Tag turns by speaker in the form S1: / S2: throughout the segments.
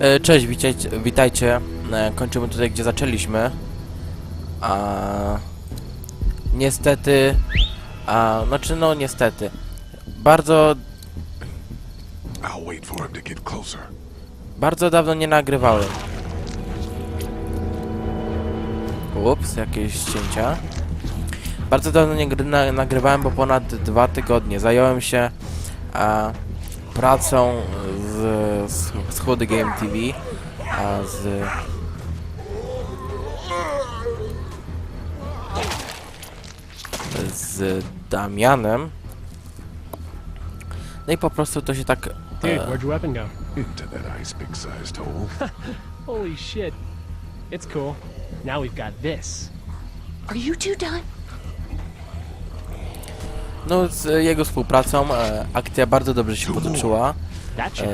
S1: E, Cześć, witajcie, witajcie. E, Kończymy tutaj, gdzie zaczęliśmy. A niestety, a znaczy no niestety, bardzo, bardzo dawno nie nagrywałem. Ups, jakieś cięcia. Bardzo dawno nie gry- na, nagrywałem, bo ponad dwa tygodnie zająłem się a, pracą z, z, z Chudy Game TV, a z z Damianem. No i po prostu to się tak
S2: Dude,
S1: e,
S2: where'd your weapon go?
S3: Into that ice big sized hole.
S2: Holy shit. It's cool. Now we've got this.
S4: Are you two done?
S1: No z jego współpracą e, akcja bardzo dobrze się potoczyła. E,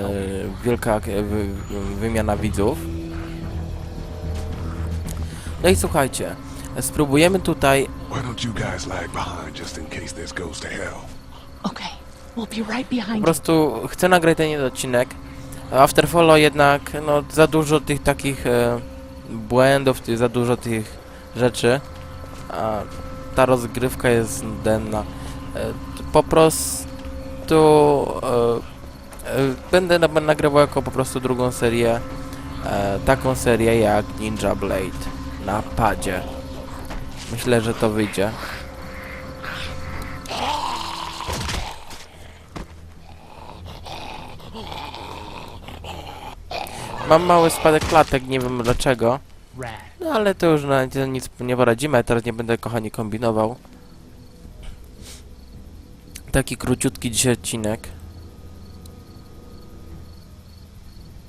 S1: wielka ak- wy, wymiana widzów. No i słuchajcie, spróbujemy tutaj
S3: Why don't you guys lag behind just in case this goes to hell?
S4: Okay, we'll be right
S1: po
S4: behind you.
S1: prostu chcę nagrać ten odcinek. Afterfollow jednak, no za dużo tych takich e, błędów, ty, za dużo tych rzeczy. A ta rozgrywka jest denna. E, po prostu e, e, będę na- nagrywał jako po prostu drugą serię. Taką serię jak Ninja Blade na padzie. Myślę, że to wyjdzie. Mam mały spadek klatek, nie wiem dlaczego. No ale to już na nic nie poradzimy, teraz nie będę kochani kombinował. Taki króciutki dzisiaj odcinek.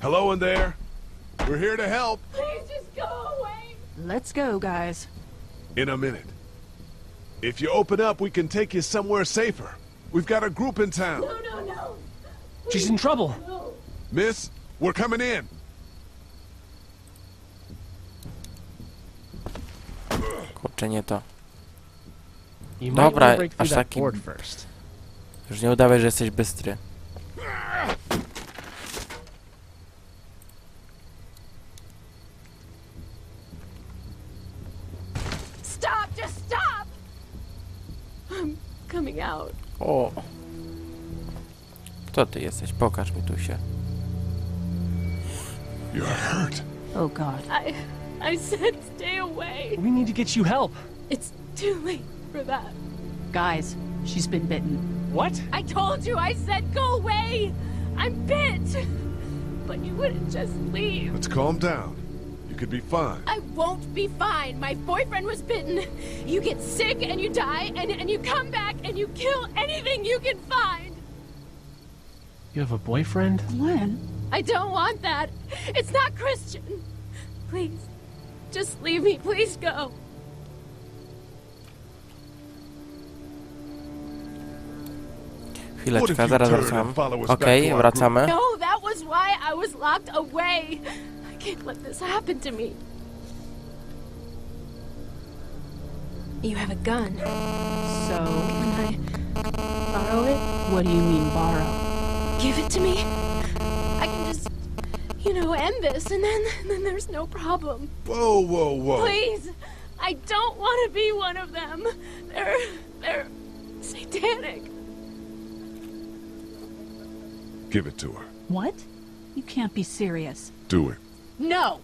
S3: Hello in there. We're here to help.
S5: Please just go away.
S4: Let's go, guys.
S3: In a minute. If you open up, we can take you somewhere safer. We've got a group in town.
S5: No, no, no.
S2: She's in trouble.
S5: No.
S3: Miss, we're coming in.
S1: Kurczę, nie to. Dobra, aż
S2: that
S1: taki-
S2: board first.
S1: Już nie udawaj, że jesteś bystry.
S5: Stop, just stop. I'm coming out.
S1: O! Kto ty jesteś? Pokaż mi tu się.
S3: You're hurt.
S4: Oh, God.
S5: I I said stay away.
S2: We need to get you help.
S5: It's too late for that.
S4: Guys, she's been bitten.
S2: What?
S5: I told you I said go away. I'm bit. But you wouldn't just leave.
S3: Let's calm down. You could be fine.
S5: I won't be fine. My boyfriend was bitten. You get sick and you die and, and you come back and you kill anything you can find.
S2: You have a boyfriend?
S4: Glenn?
S5: I don't want that. It's not Christian. Please, just leave me. Please go.
S1: Chwileczkę, zaraz wracam. Okej, wracamy.
S5: No, that was why I was locked away. I can't let this happen to me. You have a gun.
S4: So,
S5: Can I borrow it?
S4: what do you mean, borrow?
S5: Give it to me. I can just, you know, end this, and then then there's no problem.
S3: Whoa, whoa, whoa.
S5: Please, I don't want to be one of them. They're they're satanic.
S3: Give it to her.
S4: What? You can't be serious.
S3: Do it.
S5: No.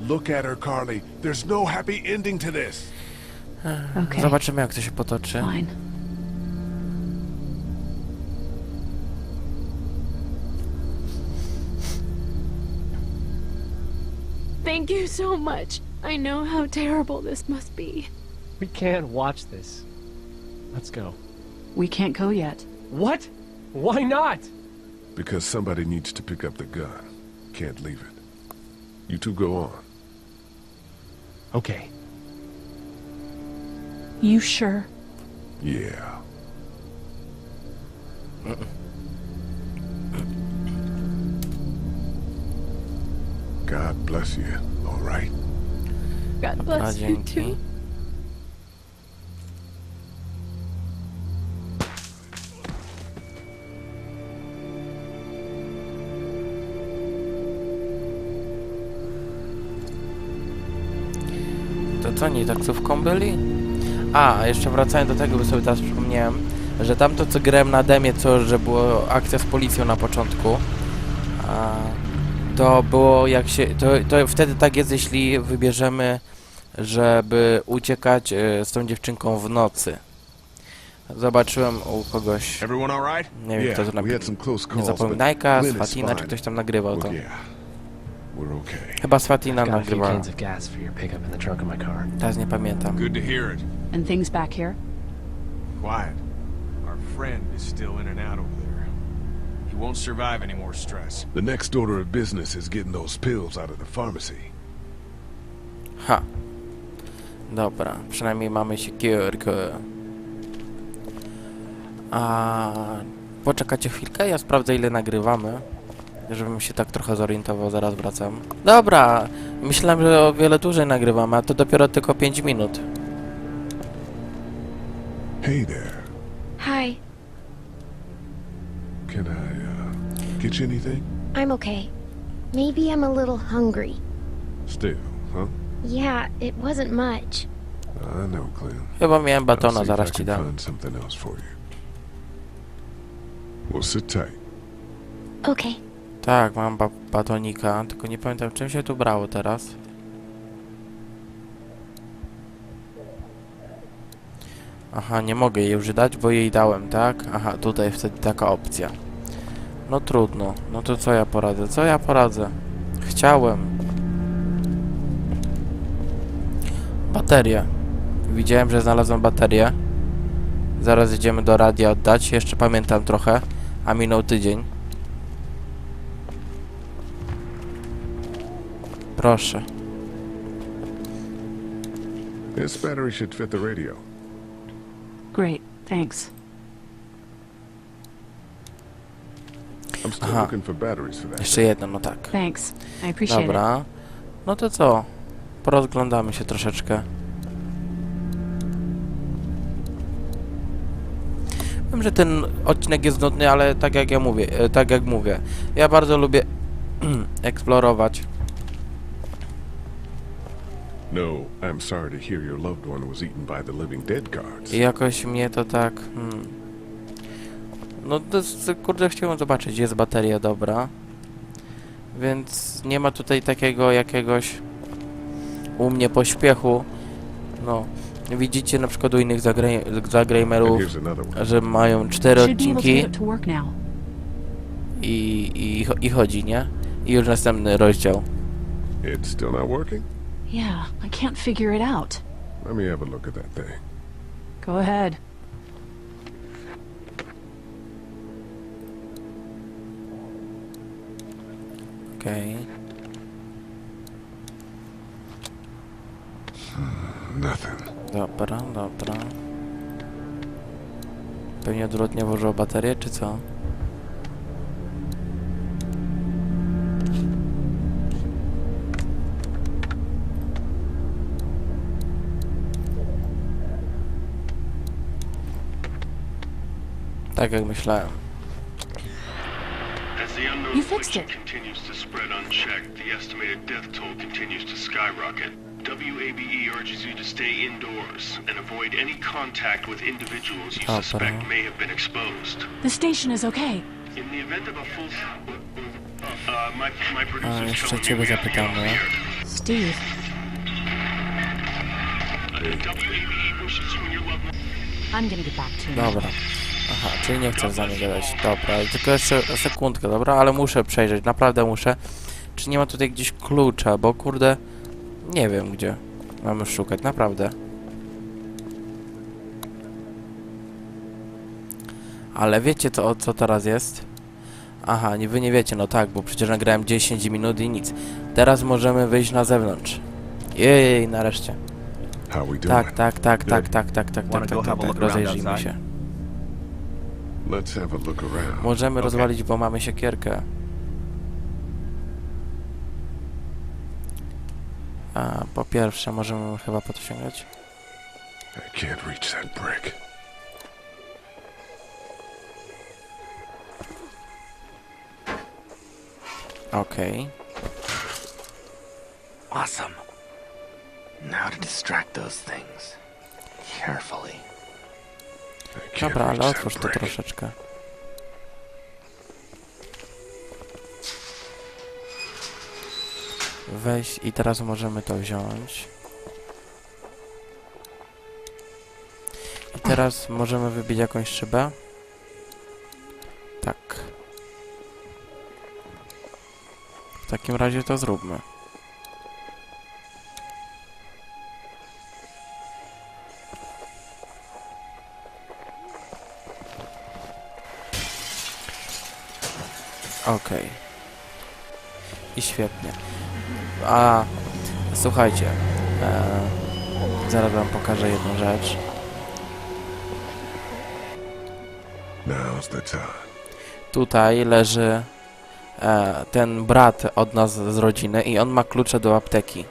S3: Look at her, Carly. There's no happy ending to this.
S4: Okay,
S1: Zobaczymy jak to się potoczy.
S4: fine.
S5: Thank you so much. I know how terrible this must be.
S2: We can't watch this. Let's go.
S4: We can't go yet.
S2: What? Why not?
S3: Because somebody needs to pick up the gun. Can't leave it. You two go on.
S2: Okay.
S4: You sure?
S3: Yeah. God bless you, all right?
S5: God bless you too.
S1: Co oni taksówką byli? A, jeszcze wracając do tego, bo sobie teraz przypomniałem, że tamto co grałem na demie, co, że było akcja z policją na początku, a, to było jak się, to, to wtedy tak jest, jeśli wybierzemy, żeby uciekać e, z tą dziewczynką w nocy. Zobaczyłem u kogoś, nie wiem kto to napisał, nie zapominajka,
S3: is
S1: Sfatina, czy ktoś tam nagrywał to.
S3: We're okay.
S1: Chyba Sfatina
S2: Got a few
S1: nagrywała,
S2: cans of gas for your pickup in the trunk of my car.
S1: teraz nie pamiętam.
S3: Good to hear it.
S4: And things back here?
S6: Quiet. Our friend is still in and out over there. He won't survive any more stress.
S3: The next order of business is getting those pills out of the pharmacy.
S1: Ha. Dobra, przynajmniej mamy siekierkę. A poczekacie chwilkę, ja sprawdzę ile nagrywamy. Żebym się tak trochę zorientował, zaraz wracam. Dobra, myślałem, że o wiele dłużej nagrywamy, a to dopiero tylko 5 minut.
S3: Hey there.
S7: Hi,
S3: Can I, uh, get you anything?
S7: I'm okay. Maybe I'm a little hungry.
S3: Still, huh?
S7: Yeah, it wasn't much.
S3: I know, Clem.
S1: Chyba miałem
S3: I'll see
S1: batona, zaraz ci
S3: can
S1: dam.
S3: find something else for you. Well, sit tight.
S7: Okay.
S1: Tak, mam ba batonika, tylko nie pamiętam czym się tu brało teraz. Aha, nie mogę jej już dać, bo jej dałem, tak? Aha, tutaj wtedy taka opcja. No trudno. No to co ja poradzę? Co ja poradzę? Chciałem. Baterię. Widziałem, że znalazłem baterię. Zaraz idziemy do radia oddać. Jeszcze pamiętam trochę. A minął tydzień. Proszę.
S3: This battery should fit the radio.
S4: Great, thanks.
S3: I'm still
S1: Aha.
S3: looking for batteries for that.
S1: Jeszcze jedno, no tak.
S4: Thanks. I appreciate it.
S1: Dobra. No to co? Porozglądamy się troszeczkę. Wiem, że ten odcinek jest nudny, ale tak jak ja mówię, e, tak jak mówię, ja bardzo lubię eksplorować.
S3: No, I'm sorry to hear your loved one was eaten by the living dead guards.
S1: I jakoś mnie to tak... Hmm. No to kurde chciałem zobaczyć, gdzie jest bateria dobra. Więc nie ma tutaj takiego jakiegoś u mnie pośpiechu. No, widzicie na przykład u innych zagramerów, że mają cztery odcinki i, i, i chodzi, nie? I już następny rozdział.
S3: It's still not working?
S4: Yeah, I can't figure it out.
S3: Let me have a look at that thing.
S4: Go ahead.
S1: Okej.
S3: Nothing.
S1: Dobra, dobra. Pewnie odwrotnie włożyło baterię, czy co? Tak jak myślałem.
S8: As the unknown
S4: You fixed it.
S8: continues to spread unchecked, the estimated death toll continues to skyrocket. WABE urges you to stay indoors and avoid any contact with individuals you suspect may have been exposed.
S4: The station is okay.
S8: In the event of a full... Uh, uh, my, my
S1: A,
S8: producers
S1: jeszcze
S8: me we have to get here.
S4: Steve,
S8: Uh, WABE wishes you and your loved.
S4: I'm gonna get back to you.
S1: Aha, czyli nie chcesz za mnie gadać. Dobra, tylko jeszcze sekundkę, dobra? Ale muszę przejrzeć, naprawdę muszę. Czy nie ma tutaj gdzieś klucza, bo kurde... Nie wiem gdzie. Mamy szukać, naprawdę. Ale wiecie co, co teraz jest? Aha, nie, wy nie wiecie, no tak, bo przecież nagrałem 10 minut i nic. Teraz możemy wyjść na zewnątrz. Jej, nareszcie. Tak, tak, tak, tak, tak, tak, tak, tak, tak, tak,
S9: look around
S1: rozejrzyjmy się. Możemy rozwalić, bo mamy siekierkę. A po pierwsze możemy chyba po to sięgać.
S3: I can't reach that brick.
S1: Okej.
S9: Awesome. Now to distract those things. Carefully.
S1: Dobra, ale otwórz to troszeczkę. Weź i teraz możemy to wziąć. I teraz możemy wybić jakąś szybę. Tak. W takim razie to zróbmy. Okej. I świetnie. A słuchajcie, e, zaraz wam pokażę jedną rzecz. Tutaj leży e, ten brat od nas z rodziny i on ma klucze do apteki.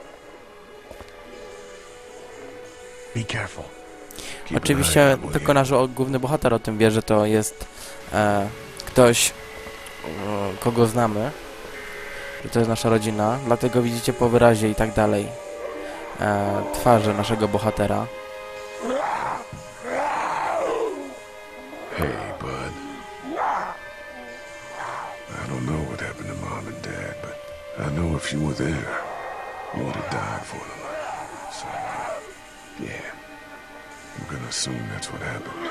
S1: Oczywiście tylko nasz główny bohater o tym wie, że to jest e, ktoś, kogo znamy, że to jest nasza rodzina, dlatego widzicie po wyrazie i tak dalej e, twarzy naszego bohatera.
S3: Hey, bud. I don't know what happened to mom and dad, but I know if you were there, you would have died for them. So, uh, yeah. I'm gonna assume that's what happened.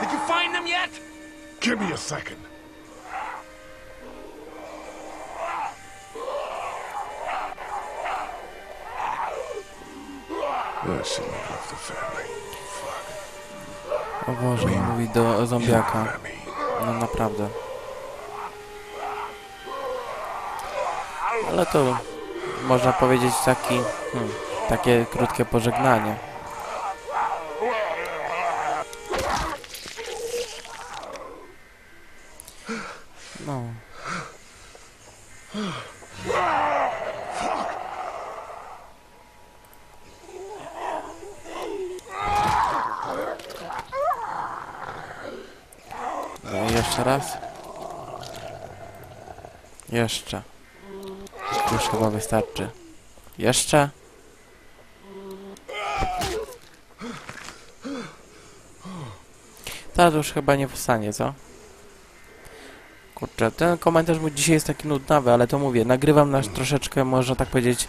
S6: Did you find them yet?
S3: Give me a second.
S1: O Boże, mówi do zombiaka. No naprawdę. Ale to można powiedzieć taki, hmm, takie krótkie pożegnanie. No. Jeszcze raz. Jeszcze. Już chyba wystarczy. Jeszcze? Teraz już chyba nie wstanie, co? Kurczę, ten komentarz mój dzisiaj jest taki nudnawy, ale to mówię, nagrywam nas troszeczkę, można tak powiedzieć,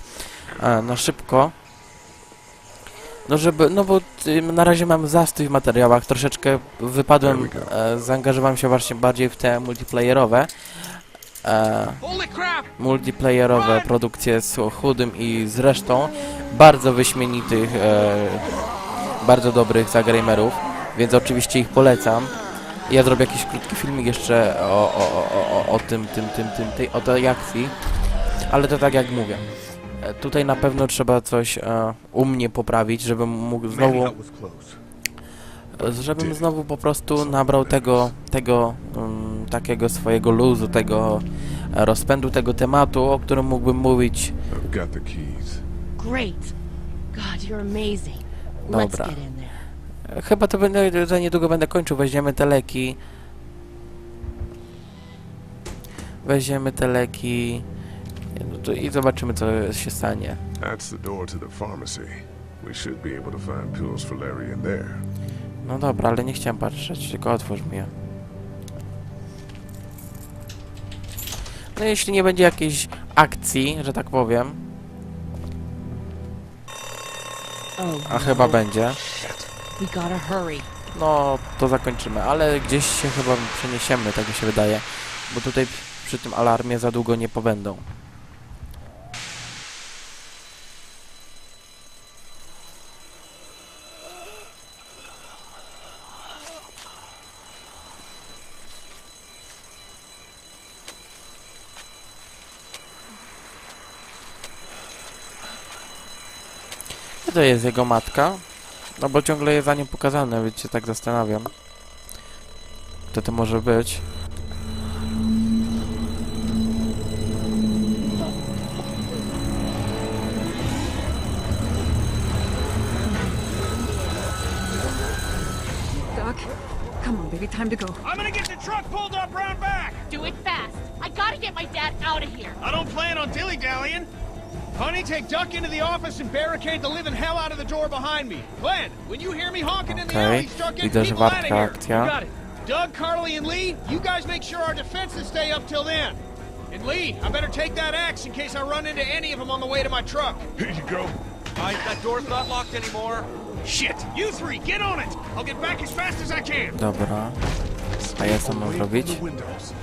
S1: e, na szybko. No żeby, no bo y, na razie mam zastój w materiałach, troszeczkę wypadłem, e, zaangażowałem się właśnie bardziej w te multiplayerowe. E, multiplayerowe produkcje z chudym i zresztą bardzo wyśmienitych, e, bardzo dobrych zagramerów, więc oczywiście ich polecam. Ja zrobię jakiś krótki filmik jeszcze o, o, o, o, o tym, tym, tym, tym, tej, o tej akcji, ale to tak jak mówię. E, Tutaj na pewno trzeba coś e, u mnie poprawić, żebym mógł znowu żebym znowu po prostu nabrał tego, tego um, takiego swojego luzu, tego e, rozpędu tego tematu, o którym mógłbym mówić. Dobra. E, Chyba to będę, za niedługo będę kończył, weźmiemy te leki. Weźmiemy te leki no to i zobaczymy co się stanie.
S3: That's the door to the pharmacy. We should be able to find pills for Larry in there.
S1: No dobra, ale nie chciałem patrzeć, tylko otwórz mi je. No jeśli nie będzie jakiejś akcji, że tak powiem,
S5: Oh,
S1: a chyba
S5: no.
S1: będzie,
S5: We gotta hurry.
S1: no to zakończymy, ale gdzieś się chyba przeniesiemy, tak mi się wydaje, bo tutaj przy tym alarmie za długo nie pobędą. To jest jego matka? No bo ciągle jest za nim pokazane, więc się tak zastanawiam. Kto to może być?
S4: Doc, come on, baby, time to go.
S6: I'm gonna get the truck pulled up round back!
S5: Do it fast. I gotta get my dad out of here.
S6: I don't plan on dilly-dallying. Honey, take Duck into the office and barricade the living hell out of the door behind me. Glenn, when you hear me honking in the
S1: Okej,
S6: alley, start getting
S1: widzę, że
S6: people out of
S1: wartka
S6: here.
S1: akcja.
S2: Got it.
S6: Doug, Carly, and Lee, you guys make sure our defenses stay up till then. And Lee, I better take that axe in case I run into any of them on the way to my truck.
S3: Here you go.
S6: Alright, that door's not locked anymore. Shit! You three, get on it! I'll get back as fast as I can.
S1: Dobra. A ja co mam zrobić?
S3: The windows.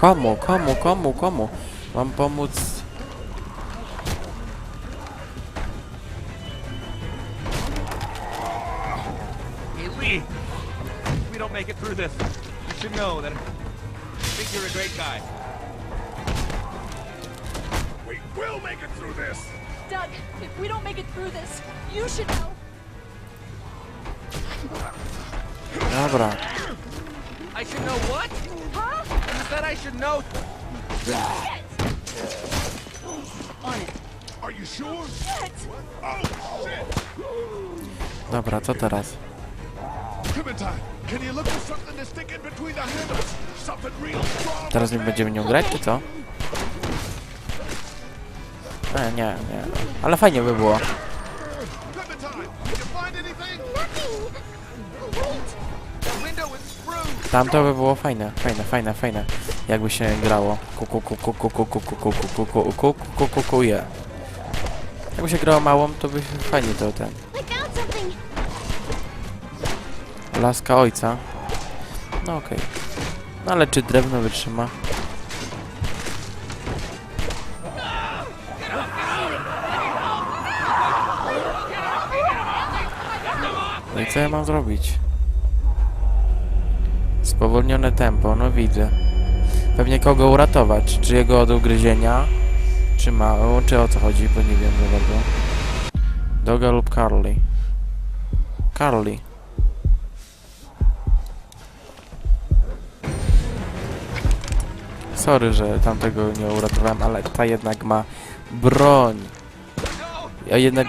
S1: Komu, komu, komu, komu? Mam pomóc...
S6: Hey, Lee, if we don't make it through this, you should know that I think you're a great guy.
S3: We will make it through this.
S5: Doug, if we don't make it through this, you should know.
S1: Dobra.
S6: I should know what?
S5: Huh?
S6: You said I should know.
S1: Dobra, co teraz? Teraz nie będziemy nią grać, czy co? E, nie, nie. Ale fajnie by było. Tamto by było fajne, fajne, fajne, fajne. Jakby się grało. Kuku. Jakby się grało małą, to by fajnie to ten. Laska ojca. No okej. No ale czy drewno wytrzyma? No i co ja mam zrobić? Spowolnione tempo, no widzę. Pewnie kogo uratować? Czy jego od ugryzienia? Czy ma... o, Czy o co chodzi? Bo nie wiem za bardzo. Doga lub Carly? Carly. Sorry, że tamtego nie uratowałem, ale ta jednak ma broń. A jednak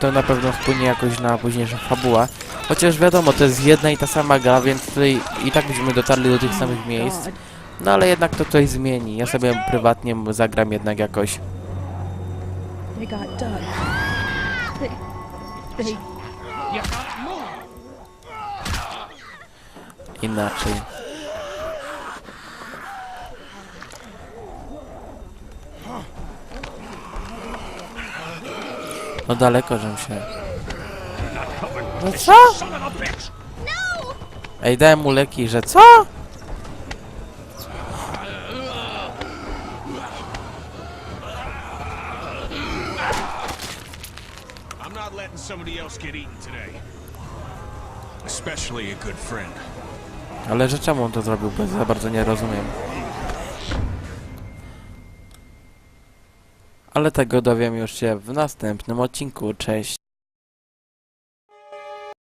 S1: to na pewno wpłynie jakoś na późniejszą fabułę. Chociaż wiadomo, to jest jedna i ta sama gra, więc tutaj i tak byśmy dotarli do tych samych miejsc. No ale jednak to coś zmieni. Ja sobie prywatnie zagram jednak jakoś inaczej. No daleko, żem się... No co? Ej, dałem mu leki, że co?
S6: I'm not letting somebody else get eaten today. Especially a good friend.
S1: Ale że czemu on to zrobił, bo za bardzo nie rozumiem. Ale tego dowiem już się w następnym odcinku. Cześć.